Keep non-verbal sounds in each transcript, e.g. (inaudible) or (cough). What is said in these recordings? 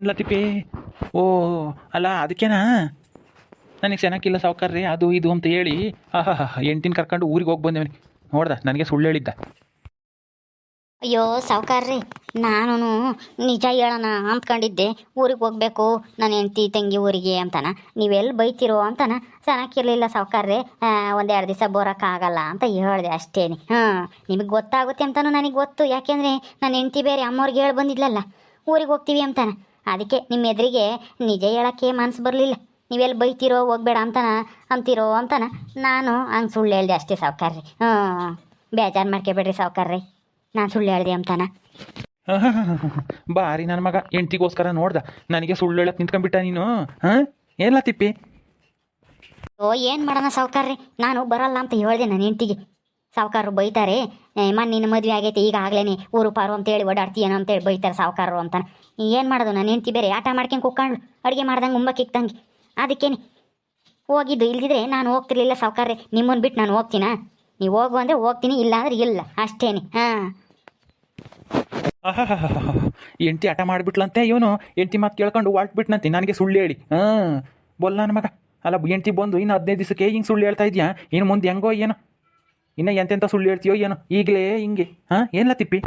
ಇಲ್ಲ ತಿಪ್ಪಿ ಓ, ಅಲ್ಲ, ಅದಕ್ಕೇನಾ? ನನಗೆ ಚೆನ್ನಾಗಿಲ್ಲ ಸಾವುಕಾರ್ರಿ, ಅದು ಇದು ಅಂತ ಹೇಳಿ. ಆಹಾ ಎಂಟಿನ ಕರ್ಕೊಂಡು ಊರಿಗೆ ಹೋಗಿ ಬಂದೇವನಿ ನೋಡ್ದ, ನನಗೆ ಸುಳ್ಳು ಹೇಳಿದ್ದ. ಅಯ್ಯೋ, ಸಾವುಕಾರ್ರಿ ನಾನು ನಿಜ ಹೇಳೋಣ ಅಂದ್ಕೊಂಡಿದ್ದೆ ಊರಿಗೆ ಹೋಗ್ಬೇಕು ನನ್ನ ಹೆಂಡತಿ ತಂಗಿ ಊರಿಗೆ ಅಂತಾನ. ನೀವೆಲ್ಲಿ ಬೈತಿರೋ ಅಂತಾನ. ಚೆನ್ನಾಗಿರ್ಲಿಲ್ಲ ಸಾವುಕಾರ್ರಿ ಒಂದೆರಡು ದಿವಸ ಬರೋಕ್ಕಾಗಲ್ಲ ಅಂತ ಹೇಳಿದೆ ಅಷ್ಟೇನೆ. ಹಾಂ, ನಿಮಗೆ ಗೊತ್ತಾಗುತ್ತೆ ಅಂತಾನು ನನಗೆ ಗೊತ್ತು. ಯಾಕೆಂದರೆ ನನ್ನ ಹೆಂಡತಿ ಬೇರೆ ಅಮ್ಮವ್ರಿಗೆ ಹೇಳಿ ಬಂದಿದ್ಲಲ್ಲ. ಊರಿಗೆ ಹೋಗ್ತೀವಿ ಅಂತಾನ. ಅದಕ್ಕೆ ನಿಮ್ಮ ಎದುರಿಗೆ ನಿಜ ಹೇಳೋಕ್ಕೆ ಮನಸ್ಸು ಬರಲಿಲ್ಲ. ನೀವೆಲ್ಲಿ ಬೈತೀರೋ ಹೋಗ್ಬೇಡ ಅಂತಾನ ಅಂತೀರೋ ಅಂತಾನ ನಾನು ಹಂಗೆ ಸುಳ್ಳು ಹೇಳ್ದೆ ಅಷ್ಟೇ ಸಾವುಕಾರ್ರಿ. ಹ್ಞೂ ಬೇಜಾರು ಮಾಡ್ಕೊಬೇಡ್ರಿ ಸಾವುಕಾರ್ರಿ. ನಾನು ಸುಳ್ಳು ಹೇಳ್ದೆ ಅಂತಾನ. (laughs) ಬಾರಿ ನನ್ನ ಮಗ ಹೆಂಡ್ತಿಗೋಸ್ಕರ ನೋಡ್ದ. ನನಗೆ ಸುಳ್ಳು ಹೇಳಕ್ಕೆ ನಿಂತ್ಕೊಂಡ್ಬಿಟ್ಟ ನೀನು ಹಾಂ? ಏನಿಲ್ಲ ತಿಪ್ಪಿ? ಓ ಏನು ಮಾಡೋಣ ಸಾವುಕಾರ್ರಿ. ನಾನು ಬರಲ್ಲ ಅಂತ ಹೇಳ್ದೆ ನನ್ನ ಹೆಂಡ್ತಿಗೆ. ಸಾವುಕಾರರು ಬೈತಾರೆ. ನಿನ್ನ ಮದುವೆ ಆಗೈತೆ, ಈಗ ಆಗ್ಲೇನೆ ಊರು ಪಾರು ಅಂತೇಳಿ ಅಂತ ಅಂತೇಳಿ ಬೈತಾರೆ ಸಾವುಕಾರರು ಅಂತಾನೆ ಏನು ಮಾಡೋದು, ನಾನು ಹೆಂಡ್ತಿ ಬೇರೆ, ಆಟ ಮಾಡ್ಕೊಂಡು ಕುಕ್ಕೊಂಡು ಅಡುಗೆ ಮಾಡ್ದಂಗೆ ಉಂಬಕ್ಕೆ ಇಕ್ತಂಗೆ ಅದಕ್ಕೇನೆ. ಹೋಗಿದ್ದು, ಇಲ್ದಿದ್ರೆ ನಾನು ಹೋಗ್ತಿರ್ಲಿಲ್ಲ ಸಾವುಕಾರ್ರೆ ನಿಮ್ಮನ್ನು ಬಿಟ್ಟು ನಾನು ಹೋಗ್ತೀನಾ? ನೀವು ಹೋಗು ಅಂದರೆ ಹೋಗ್ತೀನಿ ಇಲ್ಲ ಅಂದ್ರೆ ಇಲ್ಲ, ಅಷ್ಟೇನೆ. ಹಾಂ. ಎಂಟಿ ಆಟ ಮಾಡಿಬಿಟ್ಲಂತೆ ಇವನು? ಎಂಟಿ ಮಾತು ಕೇಳ್ಕೊಂಡು ಹೊರ್ಟ್ಬಿಟ್ನಂತೆ ನನಗೆ ಸುಳ್ಳು ಹೇಳಿ. ಹಾಂ. ಬೊಲ್ಲ ನನ್ನ ಮಗ. ಅಲ್ಲ ಎಂಟಿ ಬಂದು ಇನ್ನು ಹದಿನೈದು ದಿವಸಕ್ಕೆ ಹಿಂಗೆ ಸುಳ್ಳು ಹೇಳ್ತಾ ಇದೆಯಾ? ಇನ್ನು ಮುಂದೆ ಹೆಂಗೋ ಏನೋ. ಇನ್ನು ಎಂತೆಂಥ ಸುಳ್ಳು ಹೇಳ್ತೀಯೋ ಏನೋ? ಈಗಲೇ ಹಿಂಗೆ. ಹಾಂ ಏನಿಲ್ಲ ತಿಪ್ಪಿ?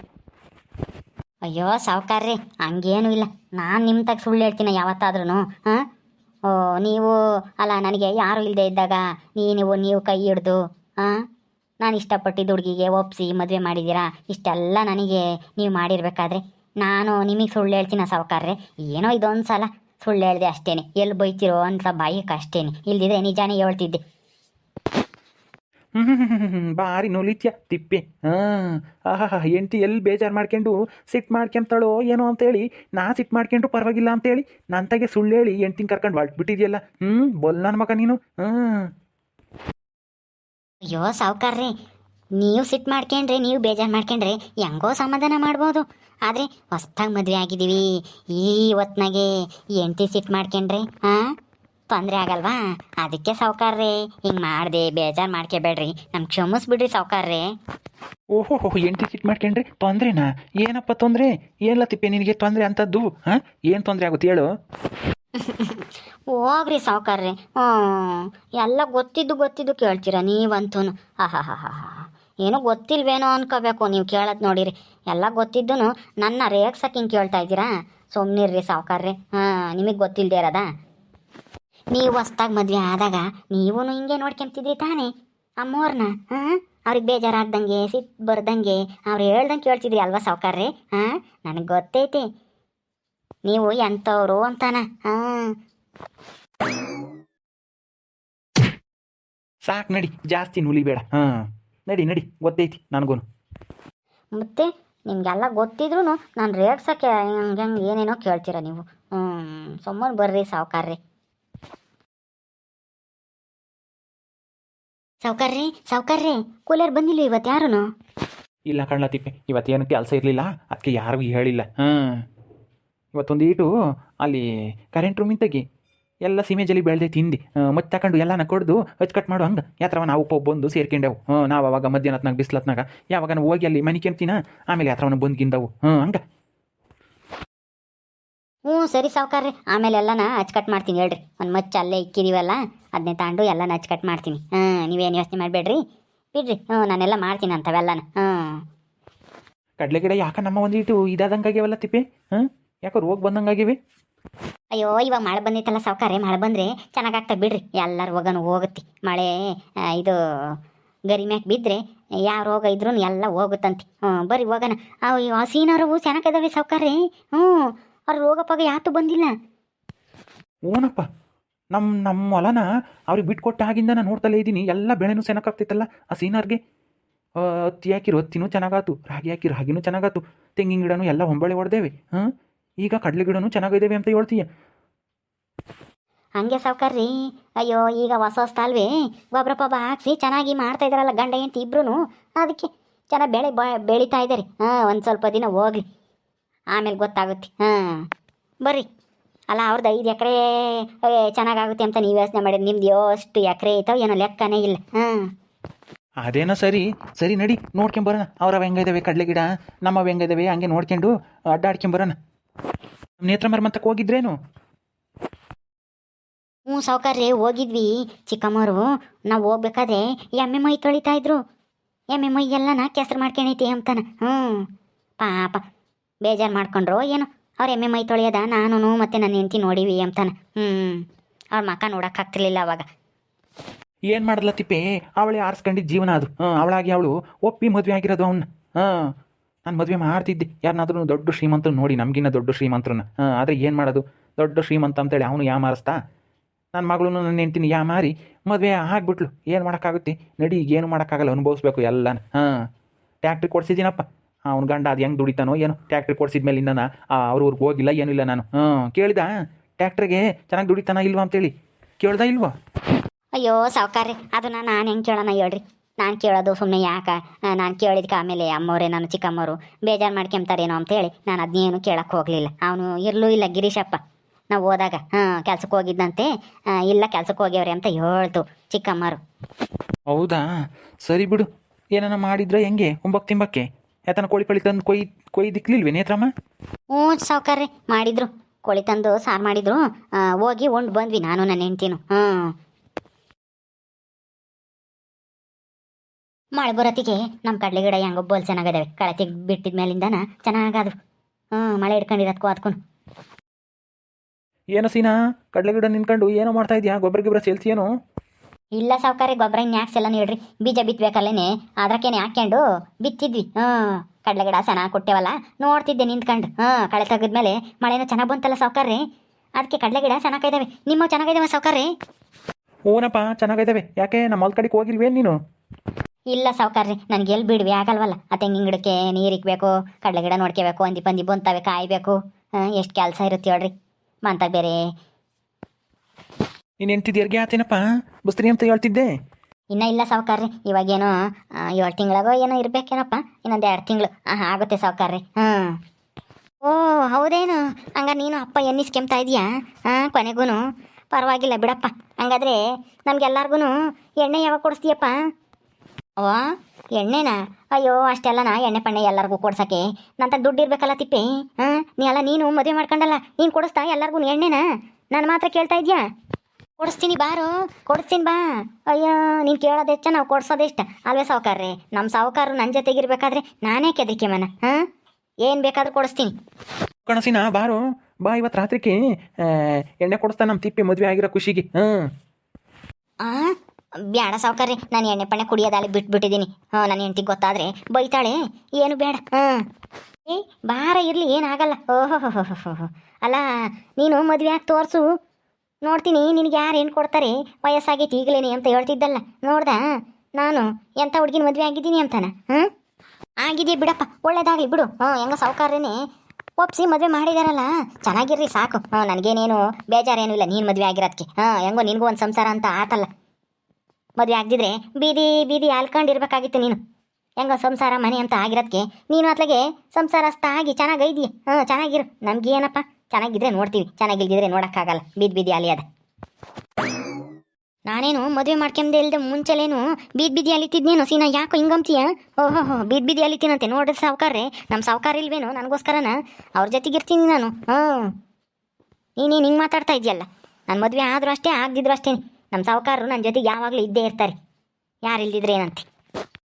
ಅಯ್ಯೋ, ಸಾವುಕಾರ್ರಿ. ಹಂಗೇನು ಇಲ್ಲ. ನಾನು ನಿಮ್ಮ ತಗ ಸುಳ್ಳು ಹೇಳ್ತೀನಿ ಯಾವತ್ತಾದ್ರೂ ಹಾಂ? ಓ, ನೀವು, ಅಲ್ಲ, ನನಗೆ ಯಾರು ಇಲ್ಲದೆ ಇದ್ದಾಗ ನೀವು ನೀವು ಕೈ ಹಿಡ್ದು, ಹಾಂ? ನಾನು ಇಷ್ಟಪಟ್ಟಿದ್ದ ಹುಡುಗಿಗೆ ಒಪ್ಪಿಸಿ ಮದುವೆ ಮಾಡಿದ್ದೀರಾ? ಇಷ್ಟೆಲ್ಲ ನನಗೆ ನೀವು ಮಾಡಿರ್ಬೇಕಾದ್ರೆ ನಾನು ನಿಮಗೆ ಸುಳ್ಳು ಹೇಳ್ತೀನ ಸಾವುಕಾರ್ರೆ? ಏನೋ ಇದೊಂದು ಸಲ ಸುಳ್ಳು ಹೇಳಿದೆ ಅಷ್ಟೇನೆ. ಎಲ್ಲಿ ಬೈತಿರೋ ಅಂತ ಬಾಯಿಗೆ ಅಷ್ಟೇನೆ ಇಲ್ದಿದ್ರೆ ನಿಜಾನೇ ಹೇಳ್ತಿದ್ದೆ. (laughs) ಹ್ಞೂ ಭಾರಿ ತಿಪ್ಪಿ. ತಿಪ್ಪೆ ಆಹಾ ಎಂಟಿ ಎಲ್ಲಿ ಬೇಜಾರು ಮಾಡ್ಕೊಂಡು ಸಿಟ್ಟು ಮಾಡ್ಕೊಂತಾಳೋ ಏನೋ ಅಂತೇಳಿ, ನಾ ಸಿಟ್ಟು ಮಾಡ್ಕೊಂಡು ಪರವಾಗಿಲ್ಲ ಅಂತೇಳಿ, ನಂತಾಗೆ ಸುಳ್ಳು ಹೇಳಿ ಎಂಟಿನ ಕರ್ಕೊಂಡು ಹೊರಟ್ಬಿಟ್ಟಿದ್ಯಲ್ಲ ಹ್ಞೂ ಬೊಲ್ ನನ್ನ ಮಗ ನೀನು. ಹ್ಞೂ ಅಯ್ಯೋ, ಸಾವುಕಾರ್ರಿ, ನೀವು ಸಿಟ್ಟು ಮಾಡ್ಕೊಂಡ್ರೆ, ನೀವು ಬೇಜಾರು ಮಾಡ್ಕೊಂಡ್ರೆ ಹೆಂಗೋ ಸಮಾಧಾನ ಮಾಡ್ಬೋದು. ಆದರೆ ಹೊಸ್ದಾಗಿ ಮದುವೆ ಆಗಿದ್ದೀವಿ. ಈ ಹೊತ್ನಾಗೆ ಎಂಟಿ ಸಿಟ್ಟು ಮಾಡ್ಕೊಂಡ್ರೆ ಹಾಂ ತೊಂದರೆ ಆಗಲ್ವಾ? ಅದಕ್ಕೆ ಸಾವುಕಾರ್ರಿ. ಹಿಂಗೆ ಮಾಡಿದೆ ಬೇಜಾರು ಮಾಡ್ಕೋಬೇಡ್ರಿ. ನಮ್ಗೆ ಕ್ಷಮಿಸ್ಬಿಡ್ರಿ ಸಾವುಕಾರ್ರಿ. ಓಹೋ ಹೆಂಡ್ತಿ ಸಿಟ್ ಮಾಡ್ಕೊಂಡ್ರಿ ತೊಂದ್ರೆನಾ? ಏನಪ್ಪ ತೊಂದರೆ? ಏನಿಲ್ಲ ತಿಪ್ಪೆ ನಿನಗೆ ತೊಂದರೆ ಅಂತದ್ದು ಹಾಂ? ಏನು ತೊಂದರೆ ಆಗುತ್ತೆ ಹೇಳು. (laughs) ಹೋಗ್ರಿ ಸಾವುಕಾರ್ರಿ. ಹ್ಞೂ. ಎಲ್ಲ ಗೊತ್ತಿದ್ದು ಗೊತ್ತಿದ್ದು ಕೇಳ್ತೀರಾ ನೀವಂತೂ. ಆಹಾ ಹಾ ಹಾ ಹಾ ಏನೋ ಗೊತ್ತಿಲ್ವೇನೋ ಅನ್ಕೋಬೇಕು. ನೀವು ಕೇಳೋದು ನೋಡಿರಿ. ಎಲ್ಲ ಗೊತ್ತಿದ್ದೂ ನನ್ನ ರೇಗ್ಸಕ್ಕೆ ಹಿಂಗೆ ಕೇಳ್ತಾ ಇದ್ದೀರಾ? ಸುಮ್ಮನಿರ್ರಿ ಸಾವುಕಾರ್ರಿ. ಹಾಂ ನಿಮಗೆ ಗೊತ್ತಿಲ್ಲದೆ ಇರೋದಾ? ನೀವು ಹೊಸ್ದಾಗಿ ಮದುವೆ ಆದಾಗ ನೀವೂ ಹಿಂಗೆ ನೋಡ್ಕೊಂತಿದ್ರಿ ತಾನೇ? ಅಮ್ಮೋರ್ನ ಹಾಂ ಅವ್ರಿಗೆ ಬೇಜಾರಾಗ್ದಂಗೆ ಸಿಟ್ಟು ಬರ್ದಂಗೆ ಅವ್ರು ಹೇಳ್ದಂಗೆ ಕೇಳ್ತಿದ್ರಿ ಅಲ್ವಾ ಸಾವುಕಾರ್ರಿ? ಹಾಂ ನನಗೆ ಗೊತ್ತೈತಿ. ನೀವು ಎಂಥವ್ರು ಅಂತಾನ ಹಾಂ ಸಾಕು ನಡಿ ಜಾಸ್ತಿ ನುಲಿಬೇಡ ಹಾಂ ನಡಿ ನಡಿ ಗೊತ್ತೈತಿ ನನಗೂ ಮತ್ತೆ ನಿಮಗೆಲ್ಲ ಗೊತ್ತಿದ್ರು ನಾನು ರೇಟ್ಸಕ್ಕೆ ಹಂಗೆ ಹಂಗೆ ಏನೇನೋ ಕೇಳ್ತೀರ ನೀವು. ಹ್ಞೂ ಸುಮ್ಮನೆ ಬರ್ರಿ ಸಾವುಕಾರ್ರಿ. ಸಾವುಕಾರ್ರಿ ಸಾವುಕಾರ್ರಿ ಕೂಲರ್ ಬಂದಿಲ್ಲ ಇವತ್ತು ಯಾರು ಇಲ್ಲ ಕಣ್ಣ ತಿಪ್ಪೆ ಇವತ್ತೇನು ಕೆಲಸ ಇರಲಿಲ್ಲ? ಅದಕ್ಕೆ ಯಾರಿಗೂ ಹೇಳಿಲ್ಲ. ಹಾಂ. ಈಟು ಅಲ್ಲಿ ಕರೆಂಟ್ ರೂಮಿನ ತೆಗಿ ಎಲ್ಲ ಸೀಮೆ ಜಲಿ ಬೆಳೆದೈತಿ ತಿಂದು. ಮತ್ತೆ ತಗೊಂಡು ಎಲ್ಲನ ಕೊಡ್ದು ಕಟ್ ಮಾಡು ಹಂಗೆ. ಯಾತ್ರವ ನಾವು ಉಪ್ಪ ಬಂದು ಸೇರ್ಕೊಂಡೆವು. ಹ್ಞೂ ನಾವು ಅವಾಗ ಮಧ್ಯಾಹ್ನ ಹೊತ್ನಾಗ ಬಿಸ್ಲತ್ನಾಗ. ಯಾವಾಗ ನಾವು ಹೋಗಿ ಅಲ್ಲಿ ಮನಿಕೆಂತೀನ ಆಮೇಲೆ ಯಾತ್ರವನ್ನ ಬಂದು ಗಿಂದವು. ಹ್ಞೂ ಹಂಗೆ. ಹ್ಞೂ ಸರಿ ಸಾವುಕಾರ್ರಿ. ಆಮೇಲೆ ಎಲ್ಲನ ಅಚ್ಕಟ್ ಮಾಡ್ತೀನಿ ಹೇಳ್ರಿ. ಒಂದು ಮಚ್ಚ ಅಲ್ಲೇ ಇಕ್ಕಿದೀವಲ್ಲ ಅದನ್ನೇ ತಾಂಡು ಎಲ್ಲನ ಅಚ್ಕಟ್ ಮಾಡ್ತೀನಿ. ಹಾಂ. ನೀವೇನು ಯೋಚನೆ ಮಾಡಬೇಡ್ರಿ? ಬಿಡ್ರಿ ಹ್ಞೂ ನಾನೆಲ್ಲ ಮಾಡ್ತೀನಿ ಅಂಥವೆಲ್ಲನ. ಹಾಂ ಕಡಲೆ ಗಿಡ ಯಾಕೆ ನಮ್ಮ ಒಂದಿಟ್ಟು ಇದಾದಂಗಾಗಿವಲ್ಲ ತಿಪ್ಪಿ? ಹಾಂ ಯಾಕೆ ರೋಗ ಬಂದಂಗಾಗಿವೆ ಅಯ್ಯೋ ಇವಾಗ ಮಳೆ ಬಂದೈತಲ್ಲ ಸಾವುಕಾರೆ ಮಳೆ ಬಂದರೆ ಚೆನ್ನಾಗಾಗ್ತದೆ ಬಿಡ್ರಿ. ಎಲ್ಲರ ಹೋಗನು ಹೋಗುತ್ತೆ. ಮಳೆ ಆ, ಇದು ಗರಿ ಮ್ಯಾಕ್ ಬಿದ್ದರೆ ಯಾವ ರೋಗ ಇದ್ರೂ ಎಲ್ಲ ಹೋಗುತ್ತಂತೆ. ಹ್ಞೂ ಬರ್ರಿ ಹೋಗೋಣ. ಅವು ಇವು ಹಸೀನರವು ಚೆನ್ನಾಗಿದಾವೆ ಸಾವುಕಾರೆ ಹ್ಞೂ ಅವ್ರ ರೋಗ ಪಾಗ ಯಾತು ಬಂದಿಲ್ಲ. ಹ್ಞೂನಪ್ಪ ನಮ್ಮ ನಮ್ಮ ಹೊಲನ ಅವ್ರಿಗೆ ಬಿಟ್ಕೊಟ್ಟ ಆಗಿಂದ ನಾನು ನೋಡ್ತಲೇ ಇದ್ದೀನಿ. ಎಲ್ಲ ಬೆಳೆನೂ ಸೆನಕಾಗ್ತಿತ್ತಲ್ಲ ಆ ಸೀನಾರ್ಗೆ. ಹತ್ತಿ ಹಾಕಿರು ಹತ್ತಿನೂ ಚೆನ್ನಾಗಾತು, ರಾಗಿ ಹಾಕಿರು, ರಾಗಿನೂ ಚೆನ್ನಾಗಾತು, ತೆಂಗಿನ ಗಿಡನೂ ಎಲ್ಲ ಹೊಂಬಳೆ ಹೊಡೆದೇವೆ, ಹಾಂ? ಈಗ ಕಡಲೆ ಗಿಡನೂ ಚೆನ್ನಾಗಿದ್ದೇವೆ ಅಂತ ಹೇಳ್ತೀಯ? ಹಂಗೆ ಸಾವುಕಾರ್ರಿ. ಅಯ್ಯೋ, ಈಗ ಹೊಸ ಹೊಸ್ತಲ್ವೇ ಗೊಬ್ಬರ ಪಬ್ಬ ಹಾಕ್ಸಿ ಚೆನ್ನಾಗಿ ಮಾಡ್ತಾ ಇದಾರಲ್ಲ ಗಂಡ ಹೆಂಡತಿ ಇಬ್ರು ಅದಕ್ಕೆ ಚೆನ್ನಾಗಿ ಬೆಳೆ ಬೆಳೀತಾ ಇದ್ದಾರೆ. ಹಾಂ, ಒಂದು ಸ್ವಲ್ಪ ದಿನ ಹೋಗ್ಲಿ. ಆಮೇಲೆ ಗೊತ್ತಾಗುತ್ತೆ. ಹಾಂ, ಬರ್ರಿ. ಅಲ್ಲ ಅವ್ರದ್ದು ಐದು ಎಕರೆ ಚೆನ್ನಾಗಾಗುತ್ತೆ ಅಂತ ನೀವು ಯೋಚನೆ ಮಾಡಿರಿ ನಿಮ್ದು ಎಷ್ಟು ಎಕರೆ ಐತವ ಏನೋ ಲೆಕ್ಕನೇ ಇಲ್ಲ. ಹಾಂ. ಅದೇನೋ ಸರಿ ಸರಿ ನಡಿ ನೋಡ್ಕೊಂಬರೋಣ ಅವ್ರವ ಹೆಂಗಿದಾವೆ ಕಡಲೆ ಗಿಡ? ನಮ್ಮವ ಹೆಂಗಿದಾವೆ ಹಂಗೆ ನೋಡ್ಕೊಂಡು ಅಡ್ಡಾಡ್ಕೊಂಬರೋಣ ನೇತ್ರ ಮರ್ಮಂತಕ್ಕೆ ಹೋಗಿದ್ರೇನು? ಹ್ಞೂ ಸಾವುಕಾರ್ರಿ ಹೋಗಿದ್ವಿ ಚಿಕ್ಕಮ್ಮರು ನಾವು ಹೋಗ್ಬೇಕಾದ್ರೆ ಎಮ್ಮೆ ಮೈ ತೊಳಿತಾ ಇದ್ರು. ಎಮ್ಮೆ ಮೈ ಎಲ್ಲನ ಕೆಸರು ಮಾಡ್ಕೊಂಡೈತಿ ಅಂತಾನೆ. ಹ್ಞೂ ಪಾಪ ಬೇಜಾರು ಮಾಡ್ಕೊಂಡ್ರು ಏನೋ. ಅವ್ರ ಎಮ್ಮೆ ಮೈ ತೊಳೆಯೋದ? ನಾನು ಮತ್ತೆ ನನ್ನ ಹೆಂಡತಿ ನೋಡಿವಿ ಅಂತಾನೆ. ಹ್ಞೂ ಅವ್ರ ಮಕ್ಕ ನೋಡೋಕ್ಕಾಗ್ತಿರ್ಲಿಲ್ಲ ಅವಾಗ. ಏನು ಮಾಡಲ್ಲ ತಿಪ್ಪೆ? ಅವಳೇ ಆರಿಸ್ಕೊಂಡಿದ್ದ ಜೀವನ ಅದು. ಅವಳಾಗಿ ಅವಳು ಒಪ್ಪಿ ಮದುವೆ ಆಗಿರೋದು ಅವನ್ನ ಹಾಂ. ನಾನು ಮದುವೆ ಮಾಡ್ತಿದ್ದೆ. ಯಾರನ್ನಾದ್ರೂ ದೊಡ್ಡ ಶ್ರೀಮಂತರು ನೋಡಿ, ನಮಗಿನ್ನ ದೊಡ್ಡ ಶ್ರೀಮಂತರನ್ನ ಹಾಂ, ಆದರೆ ಏನು ಮಾಡೋದು? ದೊಡ್ಡ ಶ್ರೀಮಂತ ಅಂತೇಳಿ ಅವನು ಯಾ ಮಾರಿಸ್ತಾ? ನನ್ನ ಮಗಳು ನನ್ನ ಹೆಂಡ್ತೀನಿ ಯಾ ಮಾರಿ? ಮದುವೆ ಆಗ್ಬಿಟ್ಲು. ಏನು ಮಾಡೋಕ್ಕಾಗುತ್ತೆ? ನಡಿ ಏನು ಮಾಡೋಕ್ಕಾಗಲ್ಲ. ಅನುಭವಿಸ್ಬೇಕು ಎಲ್ಲಾನು. ಹಾಂ. ಟ್ಯಾಕ್ಟ್ರಿ ಕೊಡ್ಸಿದ್ದೀನಪ್ಪ. ಅವ್ನ ಗಂಡ ಅದು ಹೆಂಗೆ ದುಡಿತಾನೋ ಏನು ಟ್ಯಾಕ್ಟ್ರಿ ಕೊಡ್ಸಿದ್ಮೇಲೆ ಇನ್ನ ಅವ್ರ ಊರಿಗೆ ಹೋಗಿಲ್ಲ ಏನಿಲ್ಲ ನಾನು. ಹಾಂ ಕೇಳಿದ? ಟ್ಯಾಕ್ಟ್ರಿಗೆ ಚೆನ್ನಾಗಿ ದುಡಿತಾನ ಇಲ್ವಾ ಅಂತೇಳಿ. ಕೇಳ್ದ ಇಲ್ವಾ? ಅಯ್ಯೋ ಸಾವುಕಾರ್ರಿ ಅದನ್ನ ನಾನು ಹೆಂಗೆ ಕೇಳೋಣ ಹೇಳ್ರಿ. ನಾನು ಕೇಳೋದು ಸುಮ್ಮನೆ ಯಾಕೆ? ನಾನು ಕೇಳಿದ್ಕೆ ಆಮೇಲೆ ಅಮ್ಮವ್ರೆ ನಾನು ಚಿಕ್ಕಮ್ಮವರು ಬೇಜಾರು ಮಾಡ್ಕೊಂತಾರೇನೋ ಅಂತೇಳಿ ನಾನು ಅದನ್ನೇನು ಕೇಳಕ್ಕೆ ಹೋಗಲಿಲ್ಲ. ಅವನು ಇರಲೂ ಇಲ್ಲ ಗಿರೀಶಪ್ಪ. ನಾವು ಹೋದಾಗ ಹಾಂ ಕೆಲ್ಸಕ್ಕೆ ಹೋಗಿದ್ದಂತೆ ಇಲ್ಲ ಕೆಲ್ಸಕ್ಕೆ ಹೋಗ್ಯವ್ರೆ ಅಂತ ಹೇಳ್ತು ಚಿಕ್ಕಮ್ಮರು ಹೌದಾ? ಸರಿ ಬಿಡು. ಏನನ ಮಾಡಿದ್ರೆ ಹೆಂಗೆ? ಒಂಬಕ್ಕೆ ತಿಂಬಕ್ಕೆ ಯಾತನ ಕೋಳಿ ಪಳಿ ತಂದು ಕೊಯ್ ಕೊಯ್ದಿಕ್ಲಿಲ್ವೇ ನೇತ್ರಮ್ಮ ಹ್ಞೂ ಸಾವುಕಾರ್ರಿ ಮಾಡಿದ್ರು. ಕೋಳಿ ತಂದು ಸಾರು ಮಾಡಿದ್ರು. ಆ, ಹೋಗಿ ಉಂಡು ಬಂದ್ವಿ ನಾನು ನನ್ನ ಹೆಂಡ್ತಿನು. ಹ್ಞೂ. ಮಳೆ ಬರೋತ್ತಿಗೆ ನಮ್ಮ ಕಡಲೆ ಗಿಡ ಹೆಂಗೋ ಬೋಲ್ ಕಳೆ ತೆಗ್ದು ಬಿಟ್ಟಿದ ಮೇಲಿಂದನ ಚೆನ್ನಾಗಾದ್ರು ಹ್ಞೂ ಮಳೆ ಹಿಡ್ಕೊಂಡಿರೋದ್ಕೋ ಅದಕ್ಕೂ ಏನೋ ಸೀನಾ? ಕಡಲೆ ಗಿಡ ನಿನ್ಕೊಂಡು ಏನೋ ಮಾಡ್ತಾ ಇದೆಯಾ? ಗೊಬ್ಬರ ಗಿಬ್ಬರ ಸೇಲ್ಸಿಯೇನು? ಇಲ್ಲ ಸಾವುಕಾರಿ ಗೊಬ್ಬರ ಇನ್ನು ಎಲ್ಲ ನೀಡ್ರಿ ಬೀಜ ಬಿತ್ತಬೇಕಲ್ಲೇನೆ ಅದ್ರಕ್ಕೇನೆ ಹಾಕ್ಕೊಂಡು ಬಿತ್ತಿದ್ವಿ. ಹ್ಞೂ ಕಡಲೆ ಗಿಡ ಚೆನ್ನಾಗಿ ಕೊಟ್ಟೇವಲ್ಲ ನೋಡ್ತಿದ್ದೆ ನಿಂತ್ಕೊಂಡು. ಹಾಂ ಕಳೆ ತೆಗೆದ್ಮೇಲೆ ಮಳೆನೂ ಚೆನ್ನಾಗಿ ಬಂತಲ್ಲ ಸಾವುಕಾರ್ರಿ? ಅದಕ್ಕೆ ಕಡಲೆ ಗಿಡ ಚೆನ್ನಾಗಿದ್ದಾವೆ ನಿಮ್ಮ ಚೆನ್ನಾಗಿದ್ದಾವೆ ಸಾವುಕಾರ್ರಿ? ಓನಪ್ಪ ಚೆನ್ನಾಗಿದ್ದಾವೆ ಯಾಕೆ ನಮ್ಮ ಹೊಲ್ ಕಡೆಗೆ ಹೋಗಿಲ್ವೇ ನೀನು? ಇಲ್ಲ ಸಾವುಕಾರ್ರಿ ನನಗೆ ಎಲ್ಲಿ ಬಿಡ್ವಿ ಆಗಲ್ವಲ್ಲ. ಆ ತೆಂಗಿನ ಗಿಡಕ್ಕೆ ನೀರು ಇಕ್ಬೇಕು ಕಡಲೆ ಗಿಡ ನೋಡ್ಕೋಬೇಕು ಅಂದಿ ಪಂದಿ ಕಾಯಬೇಕು. ಕಾಯ್ಬೇಕು ಎಷ್ಟು ಕೆಲಸ ಇರುತ್ತೆ ಹೇಳ್ರಿ. ಮಂತಾಗ ಬೇರೆ ನೀನು ಎಂತಿದ್ಯರ್ಗೆ ಆತೇನಪ್ಪ ಬಸ್ತ್ರಿ ಅಂತ ಹೇಳ್ತಿದ್ದೆ. ಇನ್ನ ಇಲ್ಲ ಸಾವುಕಾರ್ರಿ, ಇವಾಗೇನೋ ಏಳು ತಿಂಗಳಾಗೋ ಏನೋ ಇರ್ಬೇಕೇನಪ್ಪ, ಇನ್ನೊಂದು ಎರಡು ತಿಂಗಳು. ಆಗುತ್ತೆ ಸಾವುಕಾರ್ರಿ. ಹಾಂ ಓ, ಹೌದೇನು? ಹಂಗ ನೀನು ಅಪ್ಪ ಎನ್ನಿಸ್ಕೆಂಬ್ತಾ ಇದೀಯಾ? ಹಾಂ ಕೊನೆಗೂ ಪರವಾಗಿಲ್ಲ ಬಿಡಪ್ಪ. ಹಂಗಾದ್ರೆ ನಮ್ಗೆಲ್ಲಾರ್ಗು ಎಣ್ಣೆ ಯಾವಾಗ ಕೊಡಿಸ್ತೀಯಪ್ಪ? ಅವ ಎಣ್ಣೆನಾ? ಅಯ್ಯೋ ಅಷ್ಟೆಲ್ಲನಾ ಎಣ್ಣೆ ಪಣ್ಣೆ ಎಲ್ಲರಿಗೂ ಕೊಡ್ಸಕ್ಕೆ. ನಂತ ದುಡ್ಡು ಇರ್ಬೇಕಲ್ಲ ತಿಪ್ಪೆ ಹಾಂ ನೀ ಅಲ್ಲ, ನೀನು ಮದುವೆ ಮಾಡ್ಕೊಂಡಲ್ಲ, ನೀನು ಕೊಡಿಸ್ತಾ ಎಲ್ಲರಿಗೂ ಎಣ್ಣೆನಾ? ನಾನು ಮಾತ್ರ ಕೇಳ್ತಾ ಇದ್ಯಾ? ಕೊಡಿಸ್ತೀನಿ ಬಾರು ಕೊಡಿಸ್ತೀನಿ ಬಾ. ಅಯ್ಯೋ ನೀನು ಕೇಳೋದು ಹೆಚ್ಚ ನಾವು ಕೊಡ್ಸೋದು ಇಷ್ಟ ಅಲ್ವೇ ಸಾವುಕಾರ್ರಿ ನಮ್ಮ ಸಾವುಕಾರರು ನನ್ನ ಜೊತೆಗಿರ್ಬೇಕಾದ್ರೆ ನಾನೇ ಕೆದರಿಕೆ ಮನ ಹಾಂ? ಏನು ಬೇಕಾದ್ರೂ ಕೊಡಿಸ್ತೀನಿ. ಕಣಸಿನ ಬಾರು ಬಾ ಇವತ್ತು ರಾತ್ರಿಗೆ ಎಣ್ಣೆ ಕೊಡಿಸ್ತಾ ನಮ್ಮ ತಿಪ್ಪಿ ಮದುವೆ ಆಗಿರೋ ಖುಷಿಗೆ ಹಾಂ? ಆ ಬೇಡ ಸಾವುಕಾರ್ರಿ ನಾನು ಎಣ್ಣೆ ಪಣ್ಣೆ ಕುಡಿಯೋದಾಲಿ ಬಿಟ್ಬಿಟ್ಟಿದ್ದೀನಿ ಹಾಂ ನನ್ನ ಹೆಂಡತಿಗೆ ಗೊತ್ತಾದ್ರೆ ಬೈತಾಳೆ ಏನು ಬೇಡ ಹಾಂ? ಏ ಬಾರ ಇರಲಿ ಏನಾಗಲ್ಲ ಓಹೋ ಅಲ್ಲ ನೀನು ಮದುವೆ ಆಗಿ ತೋರಿಸು. ನೋಡ್ತೀನಿ, ನಿನಗೆ ಯಾರು ಏನು ಕೊಡ್ತಾರೆ? ವಯಸ್ಸಾಗೈತಿ, ಈಗಲೇನೆ ಅಂತ ಹೇಳ್ತಿದ್ದಲ್ಲ. ನೋಡ್ದ? ನಾನು ಎಂಥ ಹುಡುಗಿನ ಮದುವೆ ಆಗಿದ್ದೀನಿ ಅಂತಾನ? ಹ್ಞೂ ಆಗಿದೆಯಾ ಬಿಡಪ್ಪ, ಒಳ್ಳೇದಾಗಲಿ ಬಿಡು. ಹ್ಞೂ ಹೆಂಗ ಸಾವುಕಾರನೇ ಒಪ್ಸಿ ಮದುವೆ ಮಾಡಿದಾರಲ್ಲ. ಚೆನ್ನಾಗಿರ್ರಿ, ಸಾಕು. ಹ್ಞೂ ನನಗೇನೇನು ಬೇಜಾರೇನು ಇಲ್ಲ. ನೀನು ಮದುವೆ ಆಗಿರೋದಕ್ಕೆ ಹಾಂ ಹೆಂಗೋ ನಿನಗೂ ಒಂದು ಸಂಸಾರ ಅಂತ ಆತಲ್ಲ. ಮದುವೆ ಆಗದಿದ್ರೆ ಬೀದಿ ಬೀದಿ ಅಲ್ಕೊಂಡಿರ್ಬೇಕಾಗಿತ್ತು ನೀನು. ಹೆಂಗೋ ಸಂಸಾರ, ಮನೆ ಅಂತ ಆಗಿರೋದಕ್ಕೆ ನೀನು ಅತ್ಲಾಗೆ ಸಂಸಾರಸ್ಥ ಆಗಿ ಚೆನ್ನಾಗೈದೀಯ ಹಾಂ ಚೆನ್ನಾಗಿರು. ನಮ್ಗೇನಪ್ಪ? ಚೆನ್ನಾಗಿದ್ರೆ ನೋಡ್ತೀವಿ, ಚೆನ್ನಾಗಿಲ್ದಿದ್ರೆ ನೋಡೋಕ್ಕಾಗಲ್ಲ. ಬೀದಿ ಬೀದಿ ಅದ. ನಾನೇನು ಮದುವೆ ಮಾಡ್ಕೊಂಡೆ ಇಲ್ಲದೆ ಮುಂಚೆಲೇನು ಬೀದ್ ಬೀದಿ ಅಲಿತಿದ್ನೇನು ಸೀನಾ, ಯಾಕೋ ಹಿಂಗಂತೀಯ ಓಹೋ ಹೋ, ಬೀದ್ ಬೀದಿ ಅಲಿತೀನಂತೆ ನೋಡ್ರಿ ಸಾವುಕಾರ್ರೆ ನಮ್ಮ ಸಾವುಕಾರ ಇಲ್ವೇನೋ? ನನಗೋಸ್ಕರನ? ಅವ್ರ ಜೊತೆಗಿರ್ತೀನಿ ನಾನು. ಹ್ಞೂ. ನೀನೇನು ಹಿಂಗೆ ಮಾತಾಡ್ತಾ ಇದೆಯಲ್ಲ ನನ್ನ ಮದುವೆ ಆದರೂ ಅಷ್ಟೇ, ಆಗದಿದ್ರು ಅಷ್ಟೇ. ನಮ್ಮ ಸಾವುಕಾರರು ನನ್ನ ಜೊತೆಗೆ ಯಾವಾಗಲೂ ಇದ್ದೇ ಇರ್ತಾರೆ. ಯಾರು ಇಲ್ದಿದ್ರೆ ಏನಂತೆ?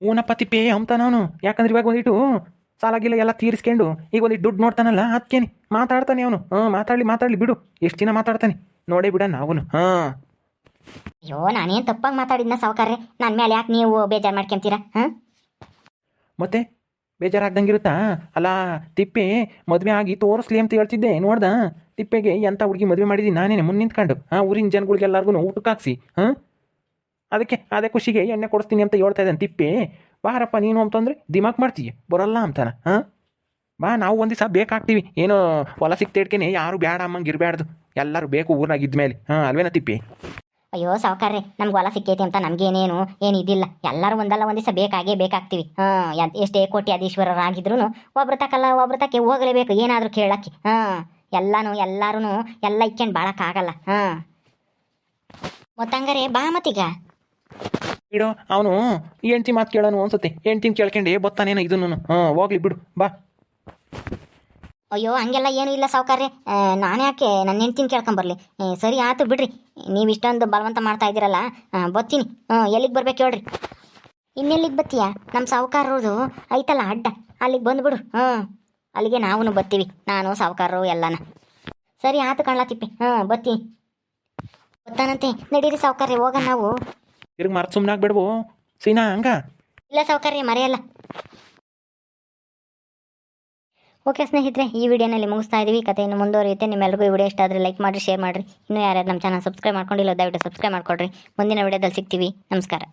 ಓನಪ್ಪ ತಿಪ್ಪೇ ಅಂತ ನಾನು. ಯಾಕಂದ್ರೆ ಇವಾಗ ಒಂದಿಟ್ಟು ಸಾಲಾಗಿಲ್ಲ ಎಲ್ಲ ತೀರಿಸ್ಕೊಂಡು ಈಗ ಒಂದು ದುಡ್ಡು ನೋಡ್ತಾನಲ್ಲ ಅದಕ್ಕೇನೆ ಮಾತಾಡ್ತಾನೆ ಅವನು. ಹಾಂ ಮಾತಾಡಲಿ ಮಾತಾಡಲಿ ಬಿಡು. ಎಷ್ಟು ದಿನ ಮಾತಾಡ್ತಾನೆ. ನೋಡೇ ಬಿಡ ನಾವನು. ಹಾಂ. ಅಯ್ಯೋ ನಾನೇನು ತಪ್ಪಾಗಿ ಮಾತಾಡಿದ್ನ ಸಾವುಕಾರ್ರೆ? ನನ್ನ ಮೇಲೆ ಯಾಕೆ ನೀವು ಬೇಜಾರು ಮಾಡ್ಕೊಂತೀರಾ? ಹಾಂ? ಮತ್ತೆ? ಬೇಜಾರಾಗ್ದಂಗಿರುತ್ತಾ? ಅಲ್ಲ ತಿಪ್ಪೆ ಮದುವೆ ಆಗಿ ತೋರಿಸ್ಲಿ ಅಂತ ಹೇಳ್ತಿದ್ದೆ ನೋಡ್ದ? ತಿಪ್ಪೆಗೆ ಎಂಥ ಹುಡುಗಿ ಮದುವೆ ಮಾಡಿದ್ದೀನಿ ನಾನೇನೆ ಮುಂದೆ ನಿಂತ್ಕೊಂಡು. ಹಾಂ ಊರಿನ ಜನಗಳಿಗೆಲ್ಲರಿಗೂ ಊಟಕ್ಕೆ ಹಾಕ್ಸಿ ಹಾಂ? ಅದಕ್ಕೆ ಅದೇ ಖುಷಿಗೆ ಎಣ್ಣೆ ಕೊಡಿಸ್ತೀನಿ ಅಂತ ಹೇಳ್ತಾ ಇದ್ದಾನೆ ತಿಪ್ಪೆ. ಬಾರಪ್ಪ ನೀನು ಅಂತಂದ್ರೆ ದಿಮಾಕ್ ಮಾಡ್ತೀಯ? ಬರಲ್ಲ ಅಂತಾನ, ಹಾಂ? ಬಾ, ನಾವು ಒಂದು ದಿವಸ ಬೇಕಾಗ್ತೀವಿ. ಏನು, ಹೊಲ ಸಿಕ್ತೇಡ್ಕೇನೆ ಯಾರು ಬೇಡ ಅಮ್ಮಂಗೆ ಇರಬಾರ್ದು ಎಲ್ಲರೂ ಬೇಕು ಊರ್ನಾಗ ಹಾಂ, ಅಲ್ವೇನ ತಿಪ್ಪಿ? ಅಯ್ಯೋ, ಸಾವುಕಾರ್ರೆ, ನಮ್ಗೆ ಹೊಲ ಸಿಕ್ಕೈತಿ ಅಂತ ನಮಗೇನೇನು, ಏನು ಇದಿಲ್ಲ. ಎಲ್ಲರೂ ಒಂದಲ್ಲ ಒಂದು ದಿವಸ ಬೇಕಾಗೇ ಬೇಕಾಗ್ತೀವಿ. ಹಾಂ ಎಷ್ಟೇ ಕೋಟಿ ಅಧೀಶ್ವರರಾಗಿದ್ರು ಒಬ್ರು ತಕ್ಕಲ್ಲ ಒಬ್ರು ತಕ್ಕೆ ಹೋಗಲೇಬೇಕು, ಏನಾದರೂ ಕೇಳಕ್ಕೆ, ಹಾಂ. ಎಲ್ಲಾನು ಎಲ್ಲರೂ ಎಲ್ಲ ಇಕ್ಕೊಂಡು ಬಾಳಕ್ಕಾಗಲ್ಲ, ಹಾಂ. ಮತ್ತಂಗಾರೆ, ಬಾ ಮತ್ತೀಗ. ಬಿಡು ಅವನು ಹೆಂಡ್ತಿ ಮಾತು ಕೇಳೋನು ಅನ್ಸುತ್ತೆ. ಹೆಂಡ್ತಿನ ಕೇಳ್ಕೊಂಡು ಬತ್ತಾನೇನು ಇದನ್ನು ಹಾಂ ಹೋಗ್ಲಿ ಬಿಡು ಬಾ. ಅಯ್ಯೋ ಹಂಗೆಲ್ಲ ಏನು ಇಲ್ಲ ಸಾವುಕಾರ್ರೆ. ನಾನು ಯಾಕೆ ನನ್ನ ಹೆಂಡ್ತಿನ ಕೇಳ್ಕೊಂಬರ್ಲಿ ಏ, ಸರಿ ಆತು ಬಿಡ್ರಿ. ನೀವು ಇಷ್ಟೊಂದು ಬಲವಂತ ಮಾಡ್ತಾ ಇದ್ದೀರಲ್ಲ ಬತ್ತೀನಿ. ಬರ್ತೀನಿ ಹ್ಞೂ ಎಲ್ಲಿಗೆ ಬರ್ಬೇಕು ಹೇಳ್ರಿ. ಇನ್ನೆಲ್ಲಿಗೆ ಬತ್ತೀಯ? ನಮ್ಮ ಸಾವುಕಾರರದು ಐತಲ್ಲ ಅಡ್ಡ. ಅಲ್ಲಿಗೆ ಬಂದ್ಬಿಡು ಹ್ಞೂ ಅಲ್ಲಿಗೆ ನಾವು ಬರ್ತೀವಿ ನಾನು ಸಾವುಕಾರರು ಎಲ್ಲನ. ಸರಿ ಆತು ಕಣ್ಲಾ ಹ್ಞೂ ಹಾಂ ಬತ್ತೀನಿ ಗೊತ್ತಾನಂತೆ ನಡೀರಿ ಸಾವುಕಾರ್ರಿ ಹೋಗ ನಾವು. ತಿರ್ಗಿ ಮರ್ತು ಸುಮ್ಮನೆ ಆಗ್ಬೇಡ್ವು. ಸೀನಾ, ಹಂಗ? ಇಲ್ಲ ಸೌಕರ್ಯ ಮರೆಯಲ್ಲ. ಓಕೆ ಸ್ನೇಹಿತರೆ, ಈ ವಿಡಿಯೋನಲ್ಲಿ ಮುಗಿಸ್ತಾ ಇದ್ದೀವಿ ಕಥೆಯನ್ನು ಮುಂದುವರಿಯುತ್ತೆ. ನಿಮ್ಮೆಲ್ಲರಿಗೂ ಈ ವಿಡಿಯೋ ಇಷ್ಟ ಆದರೆ ಲೈಕ್ ಮಾಡಿರಿ, ಶೇರ್ ಮಾಡಿರಿ. ಇನ್ನೂ ಯಾರ್ಯಾರು ನಮ್ಮ ಚಾನಲ್ ಸಬ್ಸ್ಕ್ರೈಬ್ ಮಾಡ್ಕೊಂಡಿಲ್ಲ, ದಯವಿಟ್ಟು ಸಬ್ಸ್ಕ್ರೈಬ್ ಮಾಡ್ಕೊಡ್ರಿ. ಮುಂದಿನ ವಿಡಿಯೋದಲ್ಲಿ ಸಿಗ್ತೀವಿ. ನಮಸ್ಕಾರ.